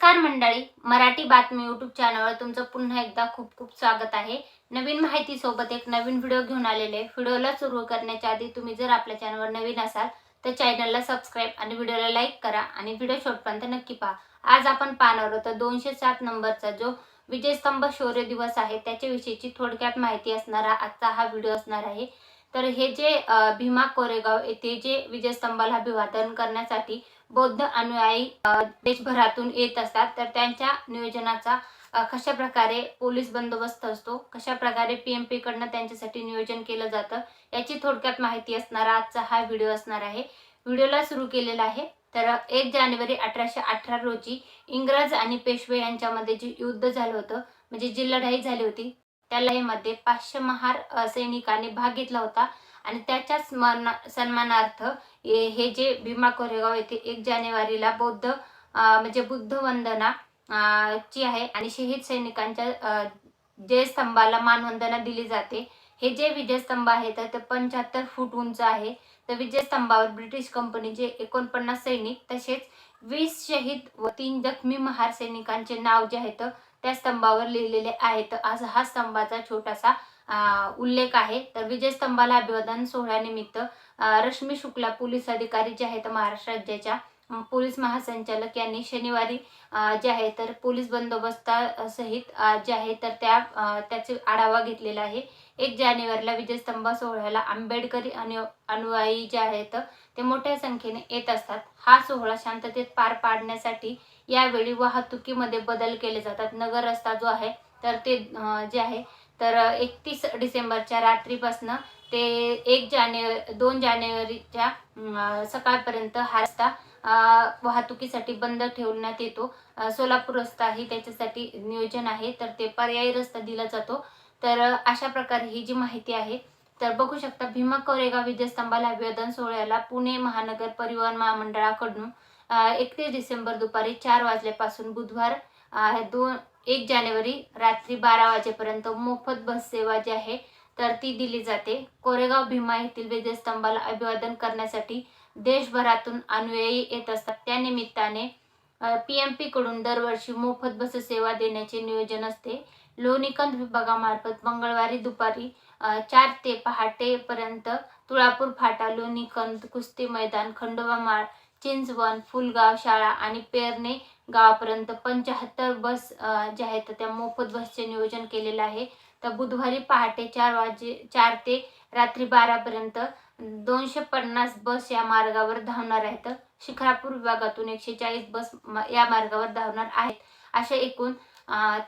नमस्कार मंडळी. मराठी बातमी यूट्यूब चॅनलवर तुमचं पुन्हा एकदा खूप खूप स्वागत आहे. नवीन माहितीसोबत एक नवीन व्हिडिओ घेऊन आलेले व्हिडिओला सुरू करण्याच्या आधी तुम्ही जर आपल्या चॅनलवर नवीन असाल तर चॅनलला सबस्क्राईब आणि व्हिडिओला लाईक करा आणि व्हिडिओ शेवटपर्यंत नक्की पहा. आज आपण पाहणार होतो दोनशे सात नंबरचा जो विजयस्तंभ शौर्य दिवस आहे त्याच्याविषयीची थोडक्यात माहिती असणारा आजचा हा व्हिडिओ असणार आहे. तर हे जे भीमा कोरेगाव येथे जे विजयस्तंभाला अभिवादन करण्यासाठी बौद्ध अनुयायी देशभरातून येत असतात. तर त्यांच्या नियोजनाचा कशा प्रकारे पोलीस बंदोबस्त असतो कशा प्रकारे पी एम पीकडनं त्यांच्यासाठी नियोजन केलं जातं याची थोडक्यात माहिती असणारा. आजचा हा व्हिडिओ असणार आहे. व्हिडिओला सुरू केलेला आहे. तर एक जानेवारी अठराशे अठरा रोजी इंग्रज आणि पेशवे यांच्यामध्ये जे युद्ध झालं होतं म्हणजे जी लढाई झाली होती त्या लढाईमध्ये पाचशे महार सैनिकांनी भाग घेतला होता. आणि त्याच्या सन्मानार्थ हे हे जे भीमा कोरेगाव येथे एक जानेवारीला बौद्ध म्हणजे बुद्ध वंदना ची आहे. आणि शहीद सैनिकांच्या जयस्तंभाला मानवंदना दिली जाते. हे जे विजयस्तंभ आहे तर ते पंच्याहत्तर फूट उंच आहे. तर विजयस्तंभावर ब्रिटिश कंपनीचे एकोणपन्नास सैनिक तसेच वीस शहीद व तीन जखमी महार सैनिकांचे नाव जे आहेत त्या स्तंभावर लिहिलेले आहेत आज हा स्तंभाचा छोटासा उल्लेख आहे. तर विजयस्तंभाला अभिवादन सोहळ्यानिमित्त रश्मी शुक्ला पोलीस अधिकारी जे आहेत महाराष्ट्र राज्याच्या पोलीस महासंचालक यांनी शनिवारी जे आहे तर पोलीस बंदोबस्तासहित जे आहे तर त्या त्याचे आढावा घेतलेला आहे. एक जानेवारीला विजयस्तंभ सोहळ्याला आंबेडकरी अनु अनुयायी जे आहेत ते मोठ्या संख्येने येत असतात. हा सोहळा शांततेत पार पाडण्यासाठी यावेळी वाहतुकीमध्ये बदल केले जातात. नगर रस्ता जो आहे तर ते जे आहे तर एकतीस डिसेंबरच्या रात्रीपासनं ते एक जानेवारी दोन जानेवारीच्या सकाळपर्यंत हा रस्ता वाहतुकीसाठी बंद ठेवण्यात येतो. सोलापूर सोलापूर रस्ताही त्याच्यासाठी नियोजन आहे तर ते पर्यायी रस्ता दिला जातो. तर अशा प्रकारे ही जी माहिती आहे तर बघू शकता भीमा कोरेगाव विजयस्तंभाला अभिवादन सोहळ्याला पुणे महानगर परिवहन महामंडळाकडून एकतीस डिसेंबर दुपारी चार वाजल्यापासून बुधवार दोन एक जानेवारी रात्री बारा वाजेपर्यंत मोफत बस सेवा जी आहे तर ती दिली जाते. कोरेगाव भीमा येथील विजयस्तंभाला अभिवादन करण्यासाठी देशभरातून अनुयायी येत असतात. त्यानिमित्ताने पी एम पीकडून दरवर्षी मोफत बस सेवा देण्याचे नियोजन असते. लोणीकंद विभागामार्फत मंगळवारी दुपारी चार ते पहाटेपर्यंत तुळापूर फाटा लोणीकंद कुस्ती मैदान खंडोबा माळ चिंचवन फुलगाव शाळा आणि पेरणे गावापर्यंत पंच्याहत्तर बस ज्या आहेत त्या मोफत बसचे नियोजन केलेलं आहे. तर बुधवारी पहाटे चार वाजे चार ते रात्री बारापर्यंत दोनशे पन्नास बस या मार्गावर धावणार आहेत. शिखरापूर विभागातून एकशे चाळीस बस म- या मार्गावर धावणार आहेत. अशा एकूण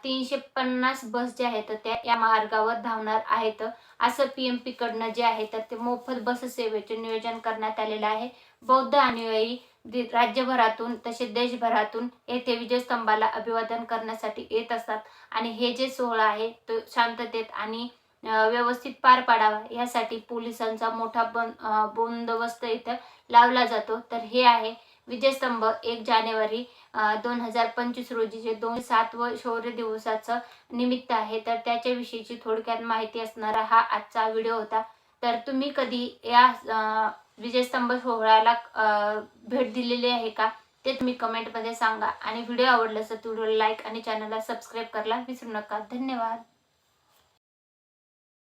तीनशे पन्नास बस ज्या आहेत त्या या मार्गावर धावणार आहेत. असं पी एम पीकडनं जे आहे तर ते मोफत बस सेवेचे नियोजन करण्यात आलेलं आहे. बौद्ध अनुयायी राज्यभरातून तसेच देशभरातून येथे विजयस्तंभाला अभिवादन करण्यासाठी येत असतात. आणि हे जे सोहळा आहे तो शांततेत आणि व्यवस्थित पार पाडावा यासाठी पोलिसांचा मोठा बन बंदोबस्त इथं लावला जातो. तर हे आहे विजयस्तंभ एक जानेवारी दोन हजार पंचवीस रोजी जे दोन सात व शौर्य दिवसाचं निमित्त आहे. तर त्याच्याविषयीची थोडक्यात माहिती असणारा हा आजचा व्हिडिओ होता. तर तुम्ही कधी या विजयस्तंभ सोहळ्याला भेट दिलेली आहे का? ते तुम्ही कमेंटमध्ये सांगा. आणि व्हिडिओ आवडला तर व्हिडिओला लाईक आणि चॅनलला सबस्क्राईब करायला विसरू नका. धन्यवाद.